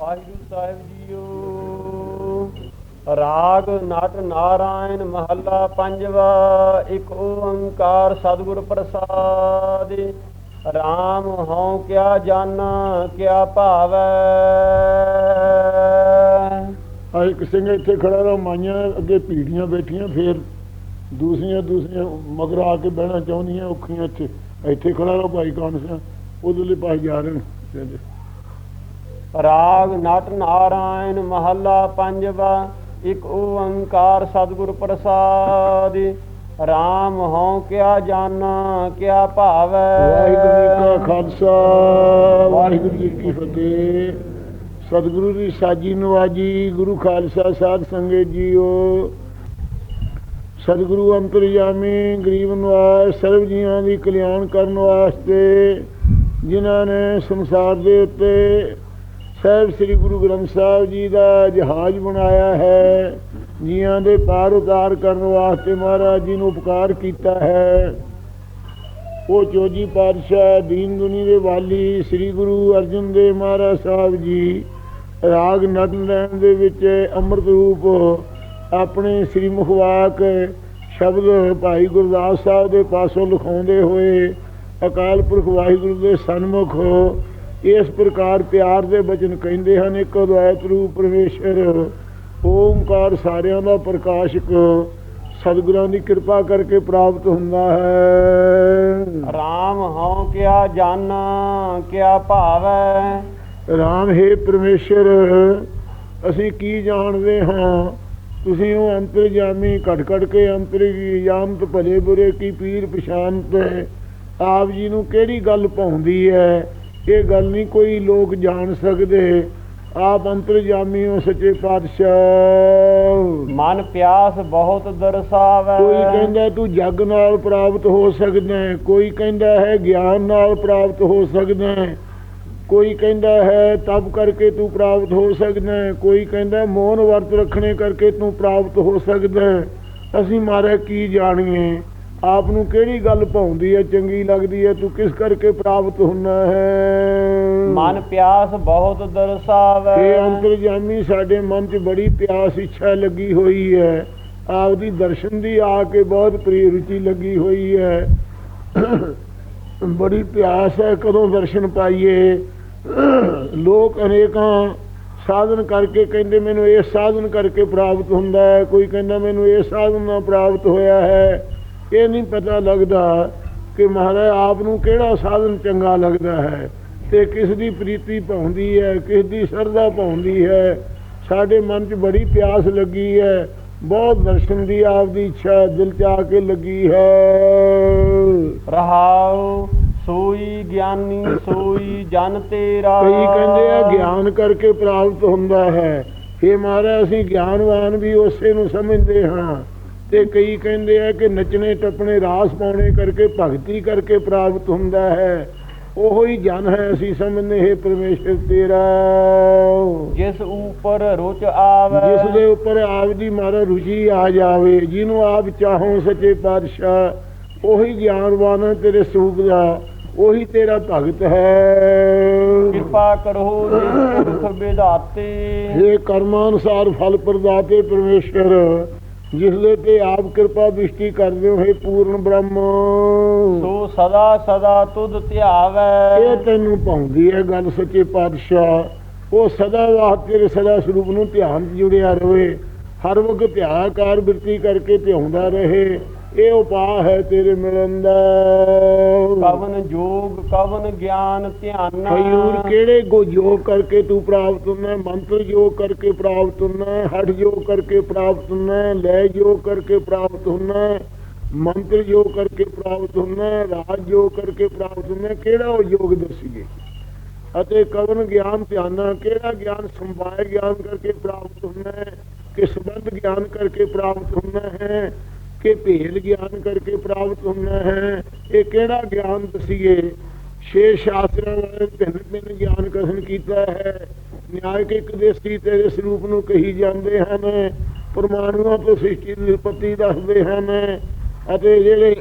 ਵਾਹਿਗੁਰੂ ਸਾਹਿਬ JIO. ਰਾਗ, ਨਟ, ਨਾਰਾਇਣ, ਮਹੱਲਾ ਪੰਜਵਾ, ਇੱਕ ਓੰਕਾਰ ਸਤਿਗੁਰ ਪ੍ਰਸਾਦਿ। RAM ਹਉ ਕਿਆ ਜਾਣਾ ਕਿਆ ਭਾਵੈ। ਆ ਇੱਕ ਸਿੰਘ ਇੱਥੇ ਖੜਾ ਰਹਾ, ਮਾਈਆਂ ਅੱਗੇ ਪੀੜੀਆਂ ਬੈਠੀਆਂ, ਫੇਰ ਦੂਸਰੀਆਂ ਦੂਸਰੀਆਂ ਮਗਰ ਆ ਕੇ ਬਹਿਣਾ ਚਾਹੁੰਦੀਆਂ ਔਖੀਆਂ ਇੱਥੇ। ਇੱਥੇ ਖੜਾ ਰਹਾ ਭਾਈ ਕਾਨਸਾ ਸਿੰਘ ਉਧਰਲੇ ਪਾਸੇ ਜਾ ਰਹੇ ਨੇ। ਰਾਗ, ਨਟ, ਨਾਰਾਇਣ, ਮਹੱਲਾ, ਪੰਜਵਾ, ਇੱਕ ਓੰਕਾਰ, ਸਤਿਗੁਰ ਪ੍ਰਸਾਦਿ। RAM ਹਉ ਕਿਆ ਜਾਣਾ ਕਿਆ ਭਾਵੈ। ਵਾਹਿਗੁਰੂ ਜੀ ਕਾ ਖਾਲਸਾ, ਵਾਹਿਗੁਰੂ ਜੀ ਕੀ ਫਤਿਹ। ਸਤਿਗੁਰੂ ਦੀ ਸਾਜੀ ਨਵਾਜੀ, ਗੁਰੂ ਖਾਲਸਾ ਸਾਧ ਸੰਗਤ ਜੀਓ। ਸਤਿਗੁਰੂ ਅੰਤਰਯਾਮੀ ਗਰੀਬ ਨਿਵਾਸ, ਸਰਬ ਜੀਵਾਂ ਦੀ ਕਲਿਆਣ ਕਰਨ ਵਾਸਤੇ ਜਿਨ੍ਹਾਂ ਨੇ ਸੰਸਾਰ ਦੇ ਉੱਤੇ ਸਾਹਿਬ ਸ੍ਰੀ ਗੁਰੂ ਗ੍ਰੰਥ ਸਾਹਿਬ ਜੀ ਦਾ ਜਹਾਜ਼ ਬਣਾਇਆ ਹੈ। ਜੀਆਂ ਦੇ ਪਾਰ ਉਤਾਰ ਕਰਨ ਵਾਸਤੇ ਮਹਾਰਾਜ ਜੀ ਨੂੰ ਉਪਕਾਰ ਕੀਤਾ ਹੈ। ਉਹ ਚੋਜੀ ਪਾਤਸ਼ਾਹ ਦੀਨ ਦੁਨੀ ਦੇ ਵਾਲੀ ਸ੍ਰੀ ਗੁਰੂ ਅਰਜਨ ਦੇਵ ਮਹਾਰਾਜ ਸਾਹਿਬ ਜੀ ਰਾਗ ਨਟਨ ਲੈਣ ਦੇ ਵਿੱਚ ਅੰਮ੍ਰਿਤ ਰੂਪ ਆਪਣੇ ਸ੍ਰੀ ਮੁਖਵਾਕ ਸ਼ਬਦ ਭਾਈ ਗੁਰਦਾਸ ਸਾਹਿਬ ਦੇ ਪਾਸੋਂ ਲਿਖਾਉਂਦੇ ਹੋਏ ਅਕਾਲ ਪੁਰਖ ਵਾਹਿਗੁਰੂ ਦੇ ਸਨਮੁਖ ਇਸ ਪ੍ਰਕਾਰ ਪਿਆਰ ਦੇ ਬਚਨ ਕਹਿੰਦੇ ਹਨ ਇੱਕ ਅਦਵੈਤ ਰੂਪ ਪਰਮੇਸ਼ਰ ਓੰਕਾਰ ਸਾਰਿਆਂ ਦਾ ਪ੍ਰਕਾਸ਼ਕ ਸਤਿਗੁਰਾਂ ਦੀ ਕਿਰਪਾ ਕਰਕੇ ਪ੍ਰਾਪਤ ਹੁੰਦਾ ਹੈ। RAM ਹਉ ਕਿਆ ਜਾਣਾ ਕਿਆ ਭਾਵੈ? ਰਾਮ ਹੈ ਪਰਮੇਸ਼ਰ ਅਸੀਂ ਕੀ ਜਾਣਦੇ ਹਾਂ? ਤੁਸੀਂ ਉਹ ਅੰਤਰਜਾਮੀ ਘਟ ਘਟ ਕੇ ਅੰਤਰਜਾਮਤ ਭਲੇ ਬੁਰੇ ਕੀ ਪੀਰ ਪਛਾਨਤ ਆਪ ਜੀ ਨੂੰ ਕਿਹੜੀ ਗੱਲ ਪਾਉਂਦੀ ਹੈ? ਇਹ ਗੱਲ ਨਹੀਂ ਕੋਈ ਲੋਕ ਜਾਣ ਸਕਦੇ। ਆਪ ਅੰਤਰਜਾਮੀ ਹੋ ਸੱਚੇ ਪਾਤਸ਼ਾਹ। ਮਨ ਪਿਆਸ ਬਹੁਤ ਦਰਸਾਵੈ। ਕੋਈ ਕਹਿੰਦਾ ਤੂੰ ਜੱਗ ਨਾਲ ਪ੍ਰਾਪਤ ਹੋ ਸਕਦਾ ਹੈ ਕੋਈ ਕਹਿੰਦਾ ਹੈ ਗਿਆਨ ਨਾਲ ਪ੍ਰਾਪਤ ਹੋ ਸਕਦਾ ਹੈ ਕੋਈ ਕਹਿੰਦਾ ਹੈ ਤਪ ਕਰਕੇ ਤੂੰ ਪ੍ਰਾਪਤ ਹੋ ਸਕਦਾ ਹੈ ਕੋਈ ਕਹਿੰਦਾ ਮੌਨ ਵਰਤ ਰੱਖਣੇ ਕਰਕੇ ਤੂੰ ਪ੍ਰਾਪਤ ਹੋ ਸਕਦਾ ਹੈ। ਅਸੀਂ ਮਾਰੇ ਕੀ ਜਾਣੀਏ? ਆਪ ਨੂੰ ਕਿਹੜੀ ਗੱਲ ਭਾਉਂਦੀ ਹੈ? ਚੰਗੀ ਲੱਗਦੀ ਹੈ। ਤੂੰ ਕਿਸ ਕਰਕੇ ਪ੍ਰਾਪਤ ਹੁੰਨਾ ਹੈ? ਮਨ ਪਿਆਸ ਬਹੁਤ ਦਰਸਾਵੈ। ਇਹ ਅੰਤਰਜਾਮੀ ਸਾਡੇ ਮਨ 'ਚ ਬੜੀ ਪਿਆਸ ਇੱਛਾ ਲੱਗੀ ਹੋਈ ਹੈ। ਆਪਦੀ ਦਰਸ਼ਨ ਦੀ ਆ ਕੇ ਬਹੁਤ ਪ੍ਰਿय ਰੁਚੀ ਲੱਗੀ ਹੋਈ ਹੈ। ਬੜੀ ਪਿਆਸ ਹੈ ਕਦੋਂ ਦਰਸ਼ਨ ਪਾਈਏ। ਲੋਕ ਅਨੇਕਾਂ ਸਾਧਨ ਕਰਕੇ ਕਹਿੰਦੇ ਮੈਨੂੰ ਇਹ ਸਾਧਨ ਕਰਕੇ ਪ੍ਰਾਪਤ ਹੁੰਦਾ ਹੈ। ਕੋਈ ਕਹਿੰਦਾ ਮੈਨੂੰ ਇਹ ਸਾਧਨ ਨਾਲ ਪ੍ਰਾਪਤ ਹੋਇਆ ਹੈ। ਇਹ ਨਹੀਂ ਪਤਾ ਲੱਗਦਾ ਕਿ ਮਹਾਰਾਜ ਆਪ ਨੂੰ ਕਿਹੜਾ ਸਾਧਨ ਚੰਗਾ ਲੱਗਦਾ ਹੈ ਤੇ ਕਿਸ ਦੀ ਪ੍ਰੀਤੀ ਪਾਉਂਦੀ ਹੈ ਕਿਸ ਦੀ ਸਰਦਾ ਪਾਉਂਦੀ ਹੈ। ਸਾਡੇ ਮਨ 'ਚ ਬੜੀ ਪਿਆਸ ਲੱਗੀ ਹੈ ਬਹੁਤ ਦਰਸ਼ਨ ਦੀ ਆਪ ਦੀ ਇੱਛਾ ਦਿਲ 'ਚ ਆ ਕੇ ਲੱਗੀ ਹੈ। ਰਹਾਉ ਸੋਈ ਗਿਆਨੀ ਸੋਈ ਜਨ ਤੇਰਾ। ਕਈ ਕਹਿੰਦੇ ਆ ਗਿਆਨ ਕਰਕੇ ਪ੍ਰਾਪਤ ਹੁੰਦਾ ਹੈ। ਇਹ ਮਹਾਰਾਜ ਅਸੀਂ ਗਿਆਨਵਾਨ ਵੀ ਉਸੇ ਨੂੰ ਸਮਝਦੇ ਹਾਂ। ਤੇ ਕਈ ਕਹਿੰਦੇ ਆ ਕਿ ਨੱਚਣੇ ਟੱਪਣੇ ਰਾਸ ਪਾਉਣੇ ਕਰਕੇ ਭਗਤੀ ਕਰਕੇ ਪ੍ਰਾਪਤ ਹੁੰਦਾ ਹੈ। ਉਹੋ ਹੀ ਜਨ ਹੈ ਅਸੀਂ ਸਮਝਦੇ ਹੈ ਪਰਮੇਸ਼ਰ ਤੇਰਾ। ਜਿਸ ਉਪਰ ਰੁਚ ਆਵੈ। ਜਿਸ ਦੇ ਉੱਪਰ ਆਪ ਦੀ ਮਾਰਾ ਰੁਚੀ ਆ ਜਾਵੇ ਜਿਹਨੂੰ ਆਪ ਚਾਹੋ ਸੱਚੇ ਪਾਤਸ਼ਾਹ ਉਹੀ ਗਿਆਨਵਾਨ ਤੇਰੇ ਸਰੂਪ ਦਾ ਉਹੀ ਤੇਰਾ ਭਗਤ ਹੈ। ਕਿਰਪਾ ਕਰੋ ਜਿਸ ਪੁਰਖ ਵਿਧਾਤੇ। ਇਹ ਕਰਮਾਂ ਅਨੁਸਾਰ ਫਲ ਪ੍ਰਦਾਤੇ ਪਰਮੇਸ਼ਰ ਜਿਸ ਦੇ ਤੇ ਆਪ ਕਿਰਪਾ ਦ੍ਰਿਸ਼ਟੀ ਕਰਦੇ ਹੋ ਹੈ ਪੂਰਨ ਬ੍ਰਹਮ। ਸੋ ਸਦਾ ਸਦਾ ਤੁਧ ਧਿਆਵੈ। ਇਹ ਤੈਨੂੰ ਪਾਉਂਦੀ ਹੈ ਗੱਲ ਸੱਚੇ ਪਾਤਸ਼ਾਹ। ਉਹ ਸਦਾ ਵਾਸਤੇ ਤੇਰੇ ਸਦਾ ਸਰੂਪ ਨੂੰ ਧਿਆਨ ਜੁੜਿਆ ਰਵੇ ਹਰ ਵਕਤ ਧਿਆਕਾਰ ਬਿਰਤੀ ਕਰਕੇ ਧਿਆਉਂਦਾ ਰਹੇ। ਇਹ ਉਪਾਅ ਹੈ ਤੇਰੇ ਮਿਲਣ ਦਾ। ਕਵਨ ਜੋਗ ਕਵਨ ਗਿਆਨ ਧਿਆਨ। ਹਯੂਰ ਕਿਹੜੇ ਗੋ ਯੋਗ ਕਰਕੇ ਤੂੰ ਪ੍ਰਾਪਤ ਹੁੰਦਾ ਹੈ? ਮੰਤਰ ਯੋਗ ਕਰਕੇ ਪ੍ਰਾਪਤ ਹੁੰਦਾ ਹੈ, ਹਠ ਯੋਗ ਕਰਕੇ ਪ੍ਰਾਪਤ ਹੁੰਦਾ ਹੈ, ਲੈ ਯੋਗ ਕਰਕੇ ਪ੍ਰਾਪਤ ਹੁੰਦਾ ਹੈ, ਮੰਤਰ ਯੋਗ ਕਰਕੇ ਪ੍ਰਾਪਤ ਹੁੰਦਾ ਹੈ, ਰਾਜ ਯੋਗ ਕਰਕੇ ਪ੍ਰਾਪਤ ਹੁੰਦਾ। ਕਿਹੜਾ ਉਹ ਯੋਗ ਦੱਸੀਏ? ਅਤੇ ਕਵਨ ਗਿਆਨ ਧਿਆਨਾ ਕਿਹੜਾ ਗਿਆਨ ਸੰਭਾਏ ਗਿਆਨ ਕਰਕੇ ਪ੍ਰਾਪਤ ਹੁੰਦਾ ਹੈ? ਕਿ ਸੰਬੰਧ ਗਿਆਨ ਕਰਕੇ ਪ੍ਰਾਪਤ ਹੁੰਦਾ ਹੈ? ਕਿ ਭੇਦ ਗਿਆਨ ਕਰਕੇ ਪ੍ਰਾਪਤ ਹੁੰਦਾ ਹੈ। ਇਹ ਕਿਹੜਾ ਗਿਆਨ ਦਸੀਏ? ਛੇ ਸ਼ਾਸਤਰਾਂ ਵਾਲੇ ਭਿੰਨ ਭਿੰਨ ਗਿਆਨ ਕਥਨ ਕੀਤਾ ਹੈ। ਨਿਆਇਕ ਇੱਕ ਦੇਸੀ ਤੇਰੇ ਸਰੂਪ ਨੂੰ ਕਹੀ ਜਾਂਦੇ ਹਨ। ਪਰਮਾਣੂਆਂ ਤੋਂ ਸ੍ਰਿਸ਼ਟੀ ਦੀ ਉਤਪਤੀ ਦੱਸਦੇ ਹਨ। ਅਤੇ ਜਿਹੜੇ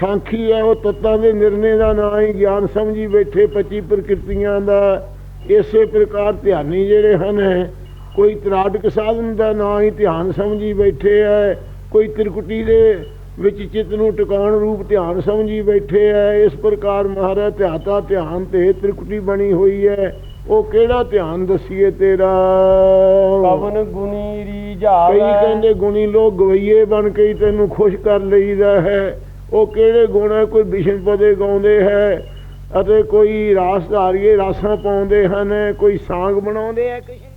ਸਾਖੀ ਹੈ, ਉਹ ਤੱਤਾਂ ਦੇ ਨਿਰਣੇ ਦਾ ਨਾਂ ਹੀ ਗਿਆਨ ਸਮਝੀ ਬੈਠੇ 25 ਪ੍ਰਕਿਰਤੀਆਂ ਦਾ। ਇਸੇ ਪ੍ਰਕਾਰ ਧਿਆਨੀ ਜਿਹੜੇ ਹਨ, ਕੋਈ ਤਰਾਟਕ ਸਾਧਨ ਦਾ ਨਾਂ ਹੀ ਧਿਆਨ ਸਮਝੀ ਬੈਠੇ ਹੈ। ਕੋਈ ਤਿਰਕੁਟੀ ਦੇ ਵਿੱਚ ਚਿੱਤ ਨੂੰ ਟਿਕਾਉਣ ਰੂਪ ਧਿਆਨ ਸਮਝੀ ਬੈਠੇ ਐ ਇਸ ਪ੍ਰਕਾਰ ਮਹਾਰਾਜ ਧਿਆਤਾ ਧਿਆਨ ਤੇ ਤਿਰਕੁਟੀ ਬਣੀ ਹੋਈ ਹੈ ਉਹ ਕਿਹੜਾ ਧਿਆਨ ਦਸੀਏ ਤੇਰਾ? ਕਵਨ ਗੁਣੀ ਕਈ ਰੀਝਾਵੈ ਕਹਿੰਦੇ ਗੁਣੀ ਲੋਕ ਗਵਈਏ ਬਣ ਕੇ ਤੈਨੂੰ ਖੁਸ਼ ਕਰ ਲਈਦਾ ਹੈ। ਉਹ ਕਿਹੜੇ ਗੁਣ ਹੈ ਕੋਈ ਵਿਸ਼ਨ ਪਦੇ ਗਾਉਂਦੇ ਹੈ ਅਤੇ ਕੋਈ ਰਾਸ ਧਾਰੀਏ ਰਾਸਾਂ ਪਾਉਂਦੇ ਹਨ। ਕੋਈ ਸਾਂਗ ਬਣਾਉਂਦੇ ਹੈ ਕਿਸੇ।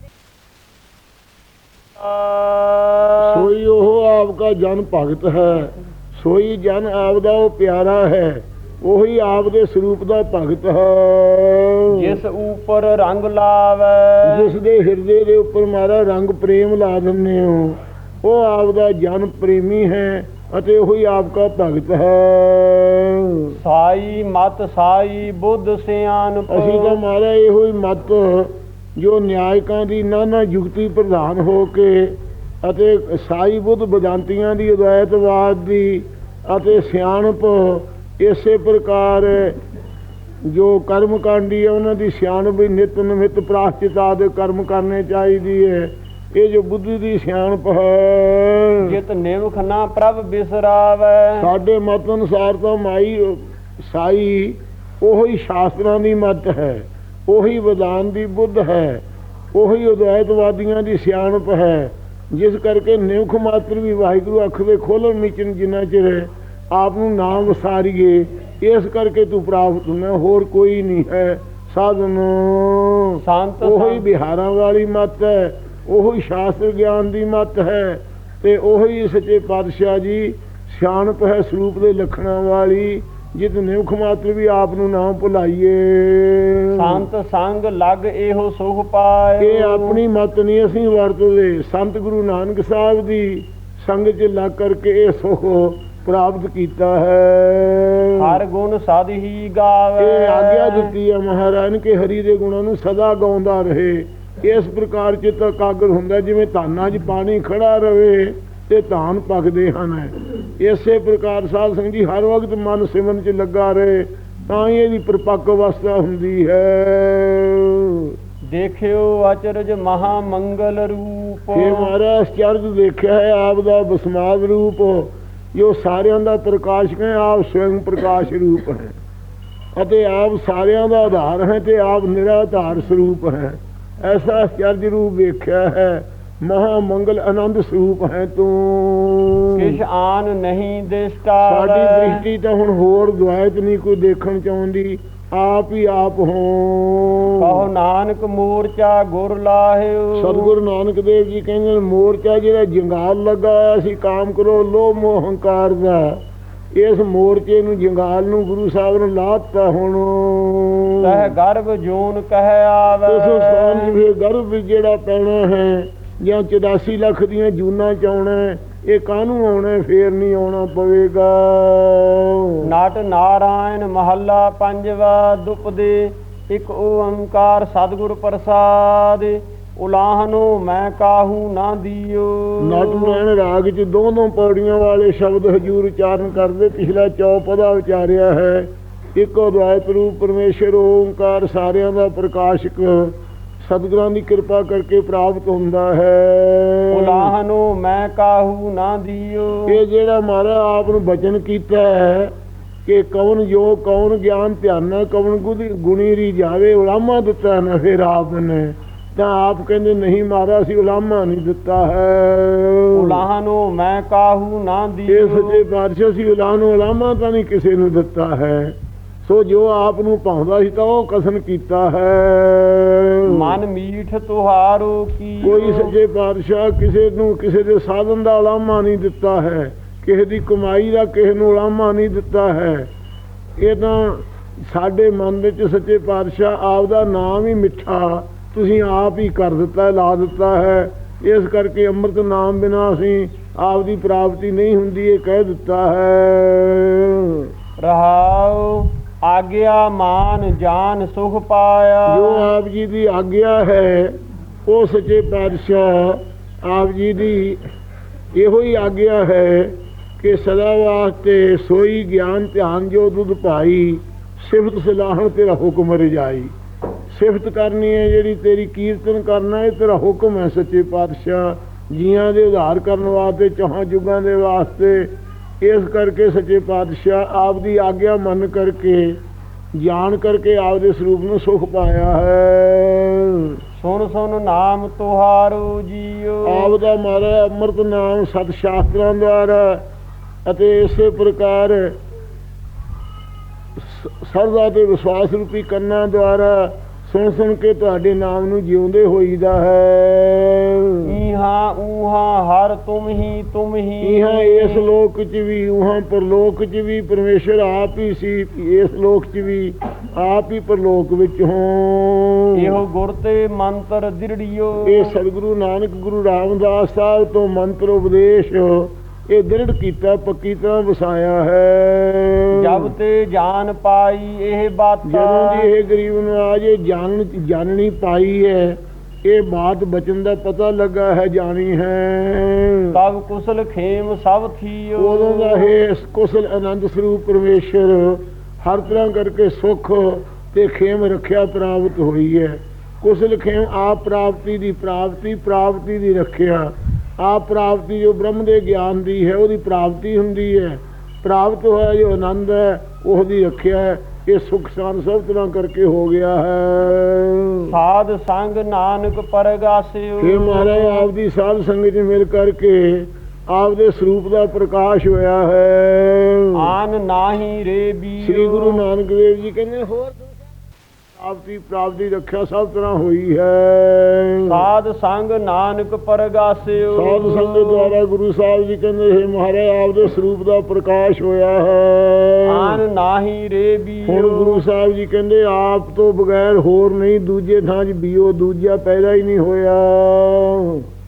ਸੋਈ ਉਹ ਆਪ ਕਾ ਜਨ ਭਗਤ ਹੈ ਸੋਈ ਜਨ ਆਪ ਦਾ ਉਹ ਪਿਆਰਾ ਹੈ ਉਹੀ ਆਪ ਦੇ ਸਰੂਪ ਦਾ ਭਗਤ ਹੈ। ਜਿਸ ਉਪਰ ਰੰਗ ਲਾਵੈ। ਜਿਸ ਦੇ ਹਿਰਦੇ ਦੇ ਉੱਪਰ ਮਾਰਾ ਰੰਗ ਪ੍ਰੇਮ ਲਾ ਦਿੰਦੇ ਹੋ ਉਹ ਆਪ ਦਾ ਜਨ ਪ੍ਰੇਮੀ ਹੈ ਅਤੇ ਉਹੀ ਆਪ ਦਾ ਭਗਤ ਹੈ। ਸਾਈ ਮਤ ਸਾਈ ਬੁੱਧ ਸਿਆਨਪ ਅਸੀਂ ਤਾਂ ਮਾਰਾ ਇਹੋ ਹੀ ਮਤ ਜੋ ਨਿਆਇਕਾਂ ਦੀ ਨਾਨਾ ਯੁਕਤੀ ਪ੍ਰਧਾਨ ਹੋ ਕੇ ਅਤੇ ਸਾਈ ਬੁੱਧ ਬਦਾਂਤੀਆਂ ਦੀ ਅਦਵੈਤਵਾਦ ਦੀ ਅਤੇ ਸਿਆਣਪ ਇਸੇ ਪ੍ਰਕਾਰ ਜੋ ਕਰਮ ਕਾਂਡੀ ਹੈ ਉਹਨਾਂ ਦੀ ਸਿਆਣਪ ਵੀ ਨਿਤ ਨਮਿਤ ਪ੍ਰਾਸ਼ਚਿਤ ਆਦਿ ਕਰਮ ਕਰਨੇ ਚਾਹੀਦੀ ਹੈ ਇਹ ਜੋ ਬੁੱਧੀ ਦੀ ਸਿਆਣਪ ਹੈ। ਜਿਤ ਨਿਮਖ ਨਾ ਪ੍ਰਭ ਬਿਸਰਾਵੈ। ਸਾਡੇ ਮਤ ਅਨੁਸਾਰ ਤਾਂ ਮਾਈ ਸਾਈ ਉਹੀ ਸ਼ਾਸਤਰਾਂ ਦੀ ਮਤ ਹੈ। ਉਹੀ ਵਿਧਾਨ ਦੀ ਬੁੱਧ ਹੈ ਉਹੀ ਉਦੈਤਵਾਦੀਆਂ ਦੀ ਸਿਆਣਪ ਹੈ ਜਿਸ ਕਰਕੇ ਨਿਮਖ ਮਾਤਰ ਵੀ ਵਾਹਿਗੁਰੂ ਅੱਖ ਦੇ ਖੋਲਣ ਨਿਚਨ ਜਿੰਨਾ ਚਿਰ ਆਪ ਨੂੰ ਨਾਮ ਵਸਾਰੀਏ ਇਸ ਕਰਕੇ ਤੂੰ ਪ੍ਰਾਪਤ ਹੁੰਦਾ ਹੋਰ ਕੋਈ ਨਹੀਂ ਹੈ ਸਾਧਨ। ਸੰਤ ਉਹੀ ਬਿਹਾਰਾਂ ਵਾਲੀ ਮਤ ਹੈ ਉਹੀ ਸ਼ਾਸਤਰ ਗਿਆਨ ਦੀ ਮਤ ਹੈ ਤੇ ਉਹੀ ਸੱਚੇ ਪਾਤਸ਼ਾਹ ਜੀ ਸਿਆਣਪ ਹੈ ਸਰੂਪ ਦੇ ਲੱਖਣਾਂ ਵਾਲੀ। ਜਿਤ ਨਿਮਖ ਮਾਤਰ ਵੀ ਆਪ ਨੂੰ ਨਾਮ ਭੁਲਾਈਏ। ਸੰਤ ਸੰਗ ਲਗ ਇਹੋ ਸੁਖ ਪਾਏ। ਇਹ ਆਪਣੀ ਮਤ ਨਹੀਂ ਅਸੀਂ ਵਰਤਦੇ। ਸੰਤ ਗੁਰੂ ਨਾਨਕ ਸਾਹਿਬ ਦੀ ਸੰਗ 'ਚ ਲੱਗ ਕਰਕੇ ਇਹ ਸੁਖ ਪ੍ਰਾਪਤ ਕੀਤਾ ਹੈ। ਹਰ ਗੁਣ ਸਦ ਹੀ ਗਾਵੇ। ਇਹ ਆਗਿਆ ਦਿੱਤੀ ਹੈ ਮਹਾਰਾਜ ਕਿ ਹਰੀ ਦੇ ਗੁਣਾਂ ਨੂੰ ਸਦਾ ਗਾਉਂਦਾ ਰਹੇ। ਇਸ ਪ੍ਰਕਾਰ ਚਿੱਤ ਇਕਾਗਰ ਹੁੰਦਾ ਜਿਵੇਂ ਧਾਨਾਂ 'ਚ ਪਾਣੀ ਖੜਾ ਰਵੇ ਤੇ ਧਾਨ ਪੱਕਦੇ ਹਨ। ਇਸੇ ਪ੍ਰਕਾਰ ਸਾਧ ਸੰਗਤ ਜੀ ਹਰ ਵਕਤ ਮਨ ਸਿਮਰਨ 'ਚ ਲੱਗਾ ਰਹੇ ਤਾਂ ਹੀ ਇਹਦੀ ਪਰਿਪੱਕ ਅਵਸਥਾ ਹੁੰਦੀ ਹੈ। ਦੇਖਿਓ ਅਚਰਜ ਮਹਾ ਮੰਗਲ ਰੂਪ। ਇਹ ਮਹਾਰਾਜ ਚਰਜ ਦੇਖਿਆ ਹੈ ਆਪ ਦਾ ਬਸਮਾਦ ਰੂਪ। ਜੋ ਸਾਰਿਆਂ ਦਾ ਪ੍ਰਕਾਸ਼ਕ ਹੈ ਆਪ ਸਵਯੰ ਪ੍ਰਕਾਸ਼ ਰੂਪ ਹੈ। ਅਤੇ ਆਪ ਸਾਰਿਆਂ ਦਾ ਆਧਾਰ ਹੈ ਤੇ ਆਪ ਨਿਰਾਧਾਰ ਸਰੂਪ ਹੈ। ਐਸਾ ਚਰਜ ਰੂਪ ਵੇਖਿਆ ਹੈ। ਮਹਾ ਮੰਗਲ ਆਨੰਦ ਸਰੂਪ ਹੈ ਤੂੰ। ਕਿਛ ਆਨ ਨਹੀਂ ਦਿਸਟਾ ਸਾਡੀ ਦ੍ਰਿਸ਼ਟੀ ਤਾਂ ਹੁਣ ਹੋਰ ਦੁਆਇਤ ਨਹੀਂ ਕੋਈ ਦੇਖਣ ਚਾਹੁੰਦੀ। ਆਪ ਹੀ ਆਪ ਕਹੋ ਹੋ ਨਾਨਕ ਮੂਰਚਾ ਗੁਰ ਲਾਹਿਓ ਸਤਿਗੁਰੂ ਨਾਨਕ ਦੇਵ ਜੀ ਕਹਿੰਦੇ ਮੋਰਚਾ ਜਿਹੜਾ ਜੰਗਾਲ ਲੱਗਾ ਹੋਇਆ ਸੀ ਕਾਮ ਕਰੋ ਲੋਭ ਮੋਹ ਹੰਕਾਰ ਦਾ। ਇਸ ਮੋਰਚੇ ਨੂੰ ਜੰਗਾਲ ਨੂੰ ਗੁਰੂ ਸਾਹਿਬ ਨੇ ਲਾਤਾ ਹੁਣ। ਕਹਿ ਗਰਭ ਜੂਨ ਕਹਿ ਆਵੇ। ਉਸ ਸਥਾਨ ਫਿਰ ਗਰਭ ਜਿਹੜਾ ਪੈਣਾ ਹੈ ਜਾਂ 84 ਲੱਖ ਦੀਆਂ ਜੂਨਾਂ ਚ ਆਉਣਾ ਇਹ ਕਾਹਨੂੰ ਆਉਣਾ? ਫੇਰ ਨਹੀਂ ਆਉਣਾ ਪਵੇਗਾ। ਨਟ ਨਾਰਾਇਣ ਮਹੱਲਾ ਪੰਜਵਾ ਦੁਪਦੇ ਇੱਕ ਓੰਕਾਰ ਸਤਿਗੁਰ ਪ੍ਰਸਾਦ। ਉਲਾਹਨੋ ਮੈਂ ਕਾਹੂ ਨਾ ਦਿਓ। ਨਟ ਨੈਣ ਰਾਗ ਚ ਦੋ ਦੋ ਪੌੜੀਆਂ ਵਾਲੇ ਸ਼ਬਦ ਹਜੂਰ ਉਚਾਰਨ ਕਰਦੇ ਪਿਛਲਾ ਚੌਪਦਾ ਉਚਾਰਿਆ ਹੈ। ਇੱਕੋ ਅਦਵਾਇਤ ਰੂਪ ਪਰਮੇਸ਼ਰ ਓੰਕਾਰ ਸਾਰਿਆਂ ਦਾ ਪ੍ਰਕਾਸ਼ਕ ਸਤਿਗੁਰਾਂ ਦੀ ਕਿਰਪਾ ਕਰਕੇ ਪ੍ਰਾਪਤ ਹੁੰਦਾ ਹੈ। ਉਲਾਹਨੋ ਮੈਂ ਕਾਹੂ ਨਾ ਦਿਓ। ਇਹ ਜਿਹੜਾ ਮਹਾਰਾਜ ਆਪ ਨੂੰ ਬਚਨ ਕੀਤਾ ਹੈ ਕਿ ਕੌਣ ਜੋ ਕੌਣ ਗਿਆਨ ਧਿਆਨਾ ਕੌਣ ਗੁਦੀ ਗੁਣੀ ਰੀ ਜਾਵੇ ਉਲਾਮਾ ਦਿੱਤਾ ਨਾ ਫਿਰ ਆਪ ਨੇ। ਤਾਂ ਆਪ ਕਹਿੰਦੇ ਨਹੀਂ ਮਹਾਰਾਜ ਅਸੀਂ ਉਲਾਮਾ ਨਹੀਂ ਦਿੱਤਾ ਹੈ। ਉਲਾਹਨੋ ਮੈਂ ਕਾਹੂ ਨਾ ਇਹ ਦਿਓ। ਸੱਚੇ ਪਾਤਸ਼ਾਹ ਸੀ ਉਲਾਹ ਨੂੰ ਉਲਾਮਾ ਤਾਂ ਨਹੀਂ ਕਿਸੇ ਨੂੰ ਦਿੱਤਾ ਹੈ। ਸੋ ਜੋ ਆਪ ਨੂੰ ਪਾਉਂਦਾ ਸੀ ਤਾਂ ਉਹ ਕਸਨ ਕੀਤਾ ਹੈ। ਮਨ ਮੀਠ ਤੁਹਾਰੋ ਕੀ ਕੋਈ ਸੱਚੇ ਪਾਤਸ਼ਾਹ ਕਿਸੇ ਨੂੰ ਕਿਸੇ ਦੇ ਸਾਧਨ ਦਾ ਉਲਾਮਾ ਨਹੀਂ ਦਿੱਤਾ ਹੈ। ਕਿਸੇ ਦੀ ਕਮਾਈ ਦਾ ਕਿਸੇ ਨੂੰ ਉਲਾਮਾ ਨਹੀਂ ਦਿੱਤਾ ਹੈ। ਇਹ ਤਾਂ ਸਾਡੇ ਮਨ ਵਿੱਚ ਸੱਚੇ ਪਾਤਸ਼ਾਹ ਆਪ ਦਾ ਨਾਮ ਹੀ ਮਿੱਠਾ ਤੁਸੀਂ ਆਪ ਹੀ ਕਰ ਦਿੱਤਾ ਲਾ ਦਿੱਤਾ ਹੈ। ਇਸ ਕਰਕੇ ਅੰਮ੍ਰਿਤ ਨਾਮ ਬਿਨਾ ਅਸੀਂ ਆਪ ਦੀ ਪ੍ਰਾਪਤੀ ਨਹੀਂ ਹੁੰਦੀ ਇਹ ਕਹਿ ਦਿੱਤਾ ਹੈ। ਰਹਾਉ ਆਗਿਆ ਮਾਨ ਜਾਨ ਸੁਖ ਪਾਇਆ। ਜੋ ਆਪ ਜੀ ਦੀ ਆਗਿਆ ਹੈ, ਉਹ ਸੱਚੇ ਪਾਤਸ਼ਾਹ ਆਪ ਜੀ ਦੀ ਇਹੋ ਹੀ ਆਗਿਆ ਹੈ ਕਿ ਸਦਾ ਵਾਸਤੇ ਸੋਈ ਗਿਆਨ ਧਿਆਨ ਜੋ ਦੁੱਧ ਪਾਈ, ਸਿਫਤ ਸਲਾਹਣ ਤੇਰਾ ਹੁਕਮ ਰਜਾਈ। ਸਿਫਤ ਕਰਨੀ ਹੈ ਜਿਹੜੀ ਤੇਰੀ ਕੀਰਤਨ ਕਰਨਾ, ਇਹ ਤੇਰਾ ਹੁਕਮ ਹੈ ਸੱਚੇ ਪਾਤਸ਼ਾਹ। ਜੀਆਂ ਦੇ ਉਧਾਰ ਕਰਨ ਵਾਸਤੇ, ਚੌਹਾਂ ਯੁੱਗਾਂ ਦੇ ਵਾਸਤੇ ਇਸ ਕਰਕੇ ਸੱਚੇ ਪਾਤਸ਼ਾਹ ਆਪ ਦੀ ਆਗਿਆ ਮੰਨ ਕਰਕੇ ਜਾਣ ਕਰਕੇ ਆਪ ਦੇ ਸਰੂਪ ਨੂੰ ਸੁਖ ਪਾਇਆ ਹੈ। ਸੁਣ ਸੁਣ ਨਾਮ ਤੁਹਾਰੋ ਜੀਓ। ਆਪ ਦਾ ਮਾਰਾ ਅੰਮ੍ਰਿਤ ਨਾਮ ਸਤ ਸ਼ਾਸਤਰਾਂ ਦੁਆਰਾ ਅਤੇ ਇਸੇ ਪ੍ਰਕਾਰ ਸਰਦਾ ਤੇ ਵਿਸ਼ਵਾਸ ਰੂਪੀ ਕੰਨਾਂ ਦੁਆਰਾ ਸੁਣ ਸੁਣ ਕੇ ਤੁਹਾਡੇ ਨਾਮ ਨੂੰ ਜਿਉਂਦੇ ਹੋਈਦਾ ਹੈ। ਈਹਾਂ ਊਹਾਂ ਹਰ ਤੁਮ ਹੀ ਤੁਮ ਹੀ ਇਹਾਂ ਇਸ ਲੋਕ ਚ ਵੀ ਉਹਾਂ ਪਰਲੋਕ ਚ ਵੀ ਪਰਮੇਸ਼ਰ ਆਪ ਹੀ ਸੀ ਇਸ ਲੋਕ ਚ ਵੀ ਆਪ ਹੀ ਪਰਲੋਕ ਵਿੱਚ ਹੋ। ਇਹੋ ਗੁਰ ਤੇ ਮੰਤਰ ਦਿਰੜਿਓ। ਇਹ ਸਤਿਗੁਰੂ ਨਾਨਕ ਗੁਰੂ ਰਾਮਦਾਸ ਸਾਹਿਬ ਤੋਂ ਮੰਤਰ ਉਪਦੇਸ਼ ਇਹ ਦ੍ਰਿੜ ਕੀਤਾ ਪੱਕੀ ਤਰ੍ਹਾਂ ਵਸਾਇਆ ਹੈ। ਜਬ ਤੇ ਜਾਨ ਪਾਈ ਇਹ ਬਾਤਾਂ ਜਦੋਂ ਦੀ ਇਹ ਗਰੀਬ ਨਵਾਜ ਇਹ ਜਾਣ ਜਾਣਨੀ ਪਾਈ ਹੈ ਇਹ ਬਾਤ ਬਚਨ ਦਾ ਪਤਾ ਲੱਗਾ ਹੈ ਜਾਣੀ ਹੈ। ਤਬ ਕੁਸਲ ਖੇਮ ਸਭ ਥੀਓ। ਉਦੋਂ ਦਾ ਇਹ ਕੁਸਲ ਆਨੰਦ ਸਰੂਪ ਪਰਮੇਸ਼ਰ ਹਰ ਤਰ੍ਹਾਂ ਕਰਕੇ ਸੁਖ ਤੇ ਖੇਮ ਰੱਖਿਆ ਪ੍ਰਾਪਤ ਹੋਈ ਹੈ। ਕੁਸਲ ਖੇਮ ਆਪ ਪ੍ਰਾਪਤੀ ਦੀ ਪ੍ਰਾਪਤੀ ਪ੍ਰਾਪਤੀ ਦੀ ਰੱਖਿਆ। ਆਪ ਪ੍ਰਾਪਤੀ ਜੋ ਬ੍ਰਹਮ ਦੇ ਗਿਆਨ ਦੀ ਹੈ ਉਹਦੀ ਪ੍ਰਾਪਤੀ ਹੁੰਦੀ ਹੈ। ਪ੍ਰਾਪਤ ਹੋਇਆ ਜੋ ਆਨੰਦ ਹੈ ਉਹਦੀ ਰੱਖਿਆ ਹੈ। ਇਹ ਸੁਖ ਸ਼ਾਨ ਸਭ ਤਰ੍ਹਾਂ ਕਰਕੇ ਹੋ ਗਿਆ ਹੈ। ਸਾਧ ਸੰਗ ਨਾਨਕ ਪਰਗਾਸਿਓ। ਇਹ ਮਹਾਰਾਜ ਆਪ ਦੀ ਸਾਧ ਸੰਗਤ 'ਚ ਮਿਲ ਕਰਕੇ ਆਪ ਦੇ ਸਰੂਪ ਦਾ ਪ੍ਰਕਾਸ਼ ਹੋਇਆ ਹੈ। ਆਨ ਨਾਹੀ ਰੇ ਬੀ ਸ੍ਰੀ ਗੁਰੂ ਨਾਨਕ ਦੇਵ ਜੀ ਕਹਿੰਦੇ ਹੋਰ ਆਪ ਦੀ ਪ੍ਰਾਪਤੀ ਰੱਖਿਆ ਸਭ ਤਰ੍ਹਾਂ ਹੋਈ ਹੈ। ਸਾਧ ਸੰਗ ਨਾਨਕ ਪਰਗਾਸਿਓ। ਸਾਧ ਸੰਗਤ ਦੁਆਰਾ ਗੁਰੂ ਸਾਹਿਬ ਜੀ ਕਹਿੰਦੇ ਹੈ ਮਹਾਰਾਜ ਆਪ ਦੇ ਸਰੂਪ ਦਾ ਪ੍ਰਕਾਸ਼ ਹੋਇਆ ਹੈ। ਆਨ ਨਾਹੀ ਰੇ ਬੀ ਹੁਣ ਗੁਰੂ ਸਾਹਿਬ ਜੀ ਕਹਿੰਦੇ ਆਪ ਤੋਂ ਬਗੈਰ ਹੋਰ ਨਹੀਂ ਦੂਜੇ ਥਾਂ 'ਚ ਬੀਓ ਦੂਜਾ ਪੈਦਾ ਹੀ ਨਹੀਂ ਹੋਇਆ।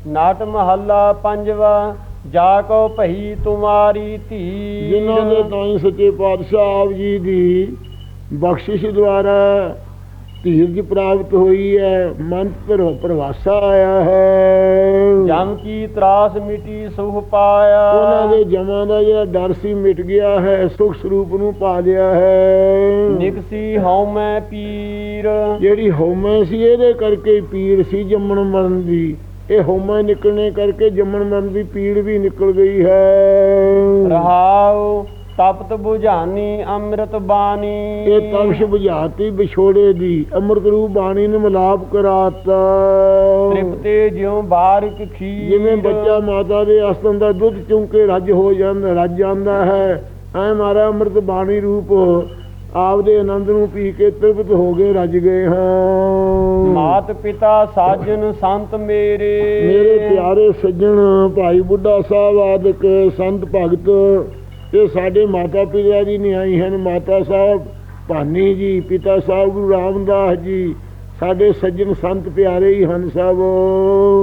ਨਾਟ ਮਹੱਲਾ ਪੰਜਵਾ ਜਾ ਕੋ ਭਈ ਤੁਮਾਰੀ ਧੀ। ਜਿਨ੍ਹਾਂ ਦੇ ਤਾਈਂ ਸੱਚੇ ਪਾਤਸ਼ਾਹ ਆਪ ਜੀ ਦੀ ਬਖਸ਼ਿਸ਼ ਦੁਆਰਾ ਧੀਰਜ ਪ੍ਰਾਪਤ ਹੋਈ ਹੈ ਮਨ ਪਰ ਪ੍ਰਵਾਸਾ ਆਇਆ ਹੈ। ਜਮ ਕੀ ਤਰਾਸ ਮਿਟੀ ਸੁਖ ਪਾਇਆ। ਉਹਨਾਂ ਦੇ ਜਮਾਂ ਦਾ ਜਿਹੜਾ ਡਰ ਸੀ ਮਿਟ ਗਿਆ ਹੈ ਸੁਖ ਸਰੂਪ ਨੂੰ ਪਾ ਲਿਆ ਹੈ। ਨਿਕਸੀ ਹਉ ਮੈਂ ਪੀਰ। ਜਿਹੜੀ ਹਉਮੈ ਸੀ ਇਹਦੇ ਕਰਕੇ ਪੀੜ ਸੀ ਜੰਮਣ ਮਰਨ ਦੀ। ਇਹ ਹਉਮੈ ਨਿਕਲਣੇ ਕਰਕੇ ਜੰਮਣ ਮਰਨ ਦੀ ਪੀੜ ਵੀ ਨਿਕਲ ਗਈ ਹੈ। ਰਹਾਉ ਤਪਤ 부ਝਾਨੀ ਅੰਮ੍ਰਿਤ ਬਾਣੀ। ਇਹ ਤਪਸ਼ ਬੁਝਾਤੀ ਵਿਛੋੜੇ ਦੀ ਅੰਮ੍ਰਿਤ ਰੂਪ ਬਾਣੀ ਨੂੰ ਮਿਲਾਪ ਕਰਾਤਾ। ਤ੍ਰਿਪਤੇ ਜਿਉ ਬਾਰਿਕ ਖੀਰ। ਜਿਵੇਂ ਬੱਚਾ ਮਾਤਾ ਦੇ ਅਸਤਨ ਦਾ ਦੁੱਧ ਚੁੰਕੇ ਰੱਜ ਹੋ ਜਾਂਦਾ ਰੱਜ ਜਾਂਦਾ ਹੈ। ਐ ਮਾਰਾ ਅੰਮ੍ਰਿਤ ਬਾਣੀ ਰੂਪ ਆਪਦੇ ਆਨੰਦ ਨੂੰ ਪੀ ਕੇ ਤ੍ਰਿਪਤ ਹੋ ਗਏ ਰੱਜ ਗਏ ਹਾਂ। ਮਾਤ ਪਿਤਾ ਸਾਜਨ ਸੰਤ ਮੇਰੇ। ਮੇਰੇ ਪਿਆਰੇ ਸੱਜਣ ਭਾਈ ਬੁੱਢਾ ਸਾਹਿਬ ਆਦਿਕ ਸੰਤ ਭਗਤ ਇਹ ਸਾਡੇ ਮਾਤਾ ਪਿਤਾ ਦੀ ਨਿਆਈ ਹਨ ਮਾਤਾ ਸਾਹਿਬ ਭਾਨੀ ਜੀ ਪਿਤਾ ਸਾਹਿਬ ਗੁਰੂ ਰਾਮਦਾਸ ਜੀ ਸਾਡੇ ਸੱਜਣ ਸੰਤ ਪਿਆਰੇ ਹੀ ਹਨ ਸਭ।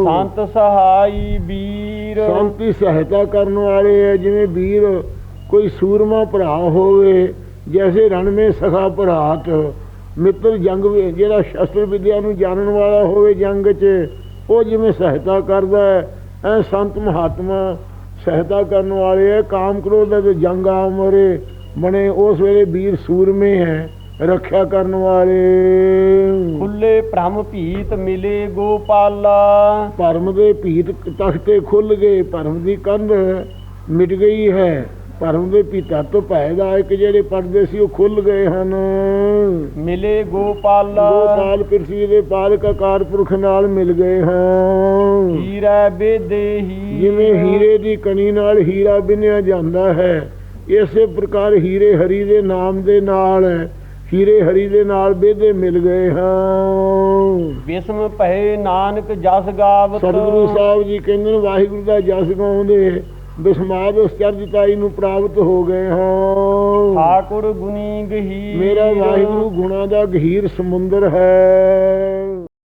ਸੰਤ ਸਹਾਈ ਵੀਰ। ਸੰਤ ਸਹਾਇਤਾ ਕਰਨ ਵਾਲੇ ਹੈ ਜਿਵੇਂ ਵੀਰ ਕੋਈ ਸੂਰਮਾ ਭਰਾ ਹੋਵੇ ਜੈਸੇ ਰਣ ਮੇ ਸਖਾ ਭਰਾਤ ਮਿੱਤਰ ਜੰਗ ਜਿਹੜਾ ਸ਼ਸਤਰ ਵਿਦਿਆ ਨੂੰ ਜਾਣਨ ਵਾਲਾ ਹੋਵੇ ਜੰਗ 'ਚ ਉਹ ਜਿਵੇਂ ਸਹਾਇਤਾ ਕਰਦਾ ਹੈ ਐ ਸੰਤ ਮਹਾਤਮਾ ਸਹਾਇਤਾ ਕਰਨ ਵਾਲੇ ਹੈ ਕਾਮ ਕ੍ਰੋਧ ਦੇ ਜੰਗ ਆ ਮਰੇ ਬਣੇ ਉਸ ਵੇਲੇ ਵੀਰ ਸੂਰਮੇ ਹੈ ਰੱਖਿਆ ਕਰਨ ਵਾਲੇ। ਖੁੱਲੇ ਭ੍ਰਮ ਭੀਤ ਮਿਲੇ ਗੋਪਾਲਾ। ਭਰਮ ਦੇ ਭੀਤ ਤਖਤੇ ਖੁੱਲ ਗਏ ਭਰਮ ਦੀ ਕੰਧ ਮਿਟ ਗਈ ਹੈ। ਭਰਮ ਦੇ ਭੀਤਾਂ ਤੋਂ ਭੈ ਦਾ ਇੱਕ ਜਿਹੜੇ ਪਰਦੇ ਸੀ ਉਹ ਖੁੱਲ ਗਏ ਹਨ। ਮਿਲੇ ਗੋਪਾਲਾ। ਗੋਪਾਲ ਪਿਰਸੀ ਦੇ ਪਾਲਕ ਆਕਾਰ ਪੁਰਖ ਨਾਲ ਮਿਲ ਗਏ ਹਨ। ਹੀਰਾ ਬੇਦੇਹੀ ਜਿਵੇਂ ਹੀਰੇ ਦੀ ਕਣੀ ਨਾਲ ਹੀਰਾ ਬਿਨਿਆ ਜਾਂਦਾ ਹੈ ਇਸੇ ਪ੍ਰਕਾਰ ਹੀਰੇ ਹਰੀ ਦੇ ਨਾਮ ਦੇ ਨਾਲ ਹੀਰੇ ਹਰੀ ਦੇ ਨਾਲ ਬੇਦੇ ਮਿਲ ਗਏ ਹਨ। ਵਿਸਮ ਭਏ ਨਾਨਕ ਜਸ ਗਾਵਤ। ਸਤਿਗੁਰੂ ਸਾਹਿਬ ਜੀ ਕਹਿੰਦੇ ਨੇ ਵਾਹਿਗੁਰੂ ਦਾ ਜਸ ਗਾਉਂਦੇ ਬਿਸਮਾਦ ਉਸ ਚਰਜਤਾਈ ਨੂੰ ਪ੍ਰਾਪਤ ਹੋ ਗਏ ਹਾਂ। ਠਾਕੁਰ ਗੁਨੀ ਗਹੀ ਮੇਰਾ ਵਾਹਿਗੁਰੂ ਗੁਣਾ ਦਾ ਗਹੀਰ ਸਮੁੰਦਰ ਹੈ।